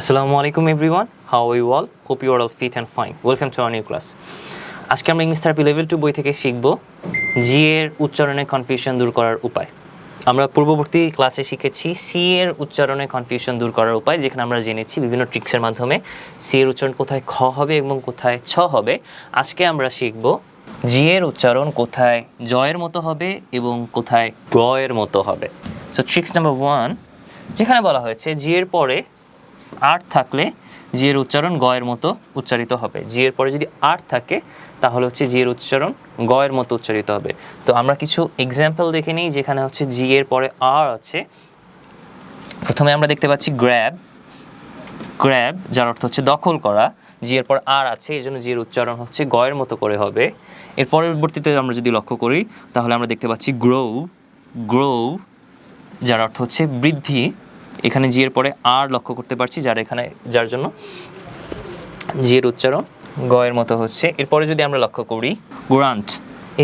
আসসালামু আলাইকুম everyone how you all hope you are all fit and fine welcome to our new class আজকে আমরা English therapy level two বই থেকে শিখব জি এর উচ্চারণে কনফিউশন দূর করার উপায়। আমরা পূর্ববর্তী ক্লাসে শিখেছি সি এর উচ্চারণে কনফিউশন দূর করার উপায়, যেখানে আমরা জেনেছি বিভিন্ন ট্রিক্সের মাধ্যমে সি এর উচ্চারণ কোথায় খ হবে এবং কোথায় ছ হবে। আজকে আমরা শিখব জি এর উচ্চারণ কোথায় জয়ের মতো হবে এবং কোথায় গ এর মতো হবে। সো ট্রিক্স নাম্বার ওয়ান যেখানে বলা হয়েছে জি এর পরে আট থাকলে জি এর উচ্চারণ গ এর মতো উচ্চারিত হবে। জি এর পরে যদি আট থাকে, তাহলে হচ্ছে জি এর উচ্চারণ গ এর মতো উচ্চারিত হবে। তো আমরা কিছু এক্সাম্পল দেখে নিই, যেখানে হচ্ছে জি এর পরে আর আছে। প্রথমে আমরা দেখতে পাচ্ছি গ্র্যাব গ্র্যাব যার অর্থ হচ্ছে দখল করা। জি এর পর আর আছে, এই জন্য জি এর উচ্চারণ হচ্ছে গ এর মতো করে হবে। এর পরবর্তীতে আমরা যদি লক্ষ্য করি, তাহলে আমরা দেখতে পাচ্ছি গ্রো গ্রো যার অর্থ হচ্ছে বৃদ্ধি। এখানে জি এর পরে আর লক্ষ্য করতে পারছি, যার এখানে, যার জন্য জি এর উচ্চারণ গ এর মতো হচ্ছে। এরপরে যদি আমরা লক্ষ্য করি গ্রান্ট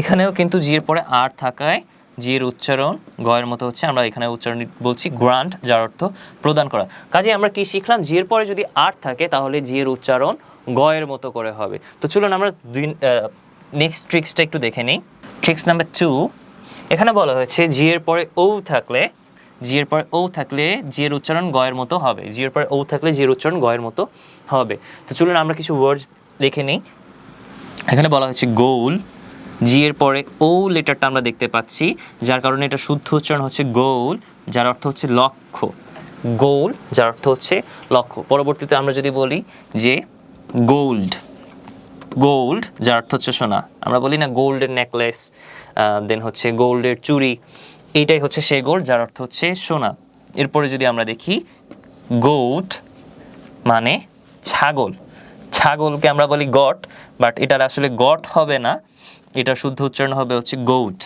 এখানেও কিন্তু জি এর পরে আর থাকায় জি এর উচ্চারণ গ এর মতো হচ্ছে। আমরা এখানে উচ্চারণ বলছি গ্রান্ট যার অর্থ প্রদান করা। কাজে আমরা কি শিখলাম? জি এর পরে যদি আর থাকে, তাহলে জি এর উচ্চারণ গ এর মতো করে হবে। তো চলুন আমরা দুই নেক্সট ট্রিক্সটা একটু দেখে নিই। ট্রিক্স নাম্বার টু এখানে বলা হয়েছে জি এর পরে ও থাকলে জি এর পরে ও থাকলে জি এর উচ্চারণ গয়ের মতো হবে। জি এর পরে ও থাকলে জি এর উচ্চারণ গয়ের মতো হবে। তো চলুন আমরা কিছু ওয়ার্ডস লিখে নিই। এখানে বলা হয়েছে গোল। জি এর পরে ও লেটারটা আমরা দেখতে পাচ্ছি, যার কারণে এটা শুদ্ধ উচ্চারণ হচ্ছে গোল, যার অর্থ হচ্ছে লক্ষ্য। গোল, যার অর্থ হচ্ছে লক্ষ্য। পরবর্তীতে আমরা যদি বলি যে গোল্ড। গোল্ড, যার অর্থ হচ্ছে সোনা। আমরা বলি না গোল্ডের নেকলেস দেন হচ্ছে গোল্ডের চুড়ি। এইটাই হচ্ছে সে গোল্ড যার অর্থ হচ্ছে সোনা। এরপরে যদি আমরা দেখি গোট মানে ছাগল। ছাগলকে আমরা বলি গট বাট এটার আসলে গট হবে না এটা শুদ্ধ উচ্চারণ হবে হচ্ছে গৌট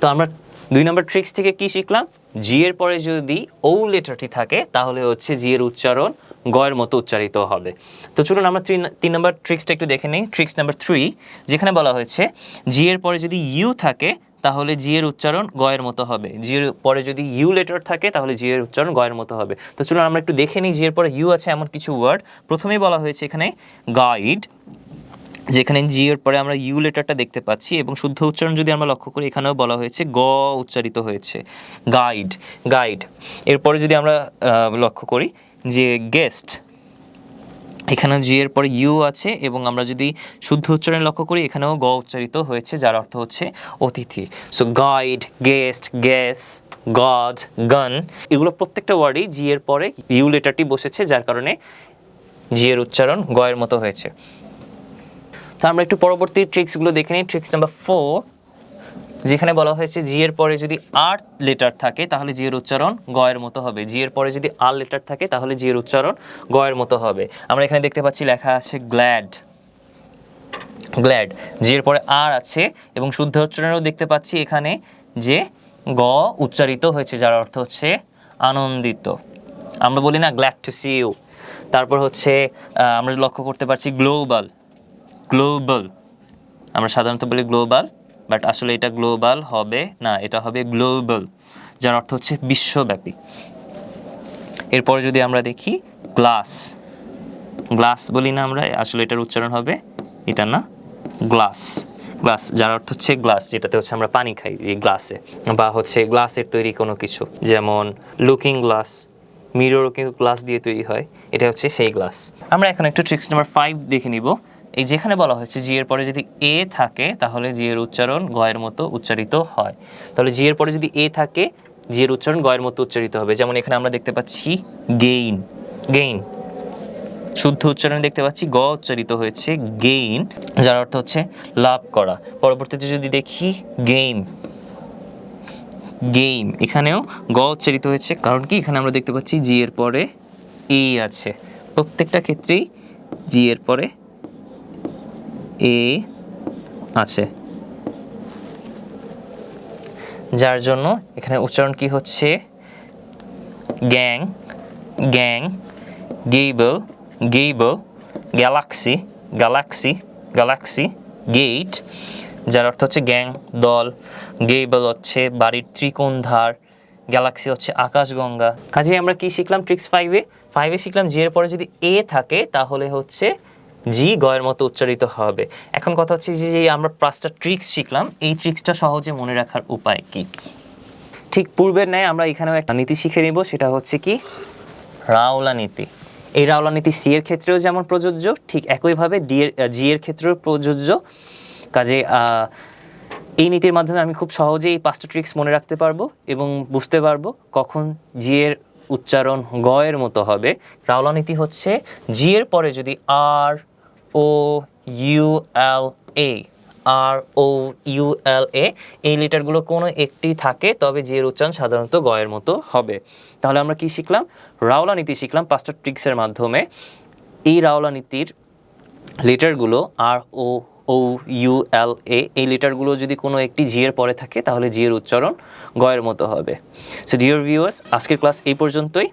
তো আমরা দুই নম্বর ট্রিক্স থেকে কি শিখলাম? জি এর পরে যদি ও লেটারটি থাকে, তাহলে হচ্ছে জি এর উচ্চারণ গয়ের মতো উচ্চারিত হবে। তো চলুন আমরা তিন নম্বর ট্রিক্সটা একটু দেখে নিই। ট্রিক্স নাম্বার থ্রি যেখানে বলা হয়েছে জি এর পরে যদি ইউ থাকে তাহলে জি এর উচ্চারণ গ এর মতো হবে। জি এর পরে যদি ইউ লেটার থাকে, তাহলে জি এর উচ্চারণ গ এর মতো হবে। তো চলুন আমরা একটু দেখে নিই জি এর পরে ইউ আছে এমন কিছু ওয়ার্ড প্রথমেই বলা হয়েছে এখানে গাইড যেখানে জি এর পরে আমরা ইউ লেটারটা দেখতে পাচ্ছি এবং শুদ্ধ উচ্চারণ যদি আমরা লক্ষ্য করি, এখানেও বলা হয়েছে গ উচ্চারিত হয়েছে। গাইড গাইড এরপরে যদি আমরা লক্ষ্য করি যে গেস্ট এখানে জি এর পরে ইউ আছে এবং আমরা যদি শুদ্ধ উচ্চারণ লক্ষ্য করি, এখানেও গ উচ্চারিত হয়েছে, যার অর্থ হচ্ছে অতিথি। সো গাইড গেস্ট গ্যাস গজ গান এগুলো প্রত্যেকটা ওয়ার্ডেই জি এর পরে ইউ লেটারটি বসেছে, যার কারণে জি এর উচ্চারণ গ এর মতো হয়েছে। তো আমরা একটু পরবর্তী ট্রিক্সগুলো দেখে নিই। ট্রিক্স নাম্বার ফোর যেখানে বলা হয়েছে জি এর পরে যদি আর লেটার থাকে, তাহলে জি এর উচ্চারণ গ এর মতো হবে। জি এর পরে যদি আর লেটার থাকে, তাহলে জি এর উচ্চারণ গ এর মতো হবে। আমরা এখানে দেখতে পাচ্ছি লেখা আছে গ্ল্যাড গ্ল্যাড জি এর পরে আর আছে এবং শুদ্ধ উচ্চারণেও দেখতে পাচ্ছি এখানে যে গ উচ্চারিত হয়েছে, যার অর্থ হচ্ছে আনন্দিত। আমরা বলি না গ্ল্যাড টু সি ইউ তারপর হচ্ছে আমরা লক্ষ্য করতে পারছি গ্লোবাল গ্লোবাল আমরা সাধারণত বলি গ্লোবাল বাট আসলে এটা গ্লোবাল হবে না, এটা হবে গ্লোবাল, যার অর্থ হচ্ছে বিশ্বব্যাপী। এরপরে যদি আমরা দেখি, গ্লাস। গ্লাস বলি না আমরা, আসলে এটার উচ্চারণ হবে, এটা না, গ্লাস। গ্লাস, যার অর্থ হচ্ছে গ্লাস, যেটাতে হচ্ছে আমরা পানি খাই এই গ্লাসে, বা হচ্ছে গ্লাসের তৈরি কোনো কিছু, যেমন লুকিং গ্লাস মিররও কিন্তু গ্লাস দিয়ে তৈরি হয়, এটা হচ্ছে সেই গ্লাস। আমরা এখন একটু ট্রিক্স নাম্বার ফাইভ দেখে নিব। এই যেখানে বলা হয়েছে জি এর পরে যদি এ থাকে, তাহলে জি এর উচ্চারণ গয়ের মতো উচ্চারিত হয়। তাহলে জি এর পরে যদি এ থাকে জি এর উচ্চারণ গয়ের মতো উচ্চারিত হবে। যেমন এখানে আমরা দেখতে পাচ্ছি গেইন গেইন শুদ্ধ উচ্চারণ দেখতে পাচ্ছি, গ উচ্চারিত হয়েছে গেইন যার অর্থ হচ্ছে লাভ করা। পরবর্তীতে যদি দেখি গেম গেম এখানেও গ উচ্চারিত হয়েছে, কারণ কি? এখানে আমরা দেখতে পাচ্ছি জি এর পরে এ আছে। প্রত্যেকটা ক্ষেত্রেই জি এর পরে এ আছে। যার জন্য এখানে উচ্চারণ কি হচ্ছে? Gang gang gable gable galaxy galaxy galaxy get যার অর্থ হচ্ছে গ্যাং, দল গেবল হচ্ছে বাড়ির ত্রিকোণ ধার গ্যালাক্সি হচ্ছে আকাশগঙ্গা। কাজে আমরা কি শিখলাম ট্রিক্স ফাইভে ফাইভে শিখলাম জি এর পরে যদি এ থাকে তাহলে হচ্ছে জি, গয়ের মতো উচ্চারিত হবে। এখন কথা হচ্ছে যে আমরা পাঁচটা ট্রিক্স শিখলাম, এই ট্রিক্সটা সহজে মনে রাখার উপায় কি? ঠিক পূর্বের ন্যায় আমরা এখানেও একটা নীতি শিখে নিব, সেটা হচ্ছে কি? রাওলা নীতি। এই রাওলা নীতি সি এর ক্ষেত্রেও যেমন প্রযোজ্য, ঠিক একইভাবে ডি এর জি এর ক্ষেত্রেও প্রযোজ্য। কাজে এই নীতির মাধ্যমে আমি খুব সহজেই এই পাঁচটা ট্রিক্স মনে রাখতে পারব এবং বুঝতে পারব কখন জি এর উচ্চারণ গ এর মতো হবে। রাওলা নীতি হচ্ছে জি এর পরে যদি আর ও ইউ এল এ আর ও ইউ এল এ এই লেটারগুলো কোনো একটি থাকে, তবে এর উচ্চারণ সাধারণত গয়ের মতো হবে। তাহলে আমরা কি শিখলাম? রাওলা নীতি শিখলাম পাঁচটা ট্রিক্সের মাধ্যমে। এই রাওলা নীতির লেটারগুলো আর ও ও ইউ এল এ এই লেটারগুলো যদি কোনো একটি জি এর পরে থাকে, তাহলে জি এর উচ্চারণ গয়ের মতো হবে। সো ডিয়ার ভিউয়ার্স আজকের ক্লাস এই পর্যন্তই।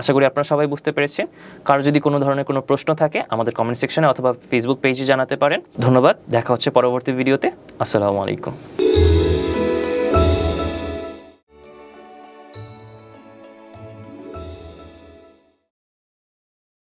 আশা করি আপনারা সবাই বুঝতে পেরেছেন। কারও যদি কোনো ধরনের কোনো প্রশ্ন থাকে, আমাদের কমেন্ট সেকশনে অথবা ফেসবুক পেজে জানাতে পারেন। ধন্যবাদ, দেখা হচ্ছে পরবর্তী ভিডিওতে আসসালামু আলাইকুম।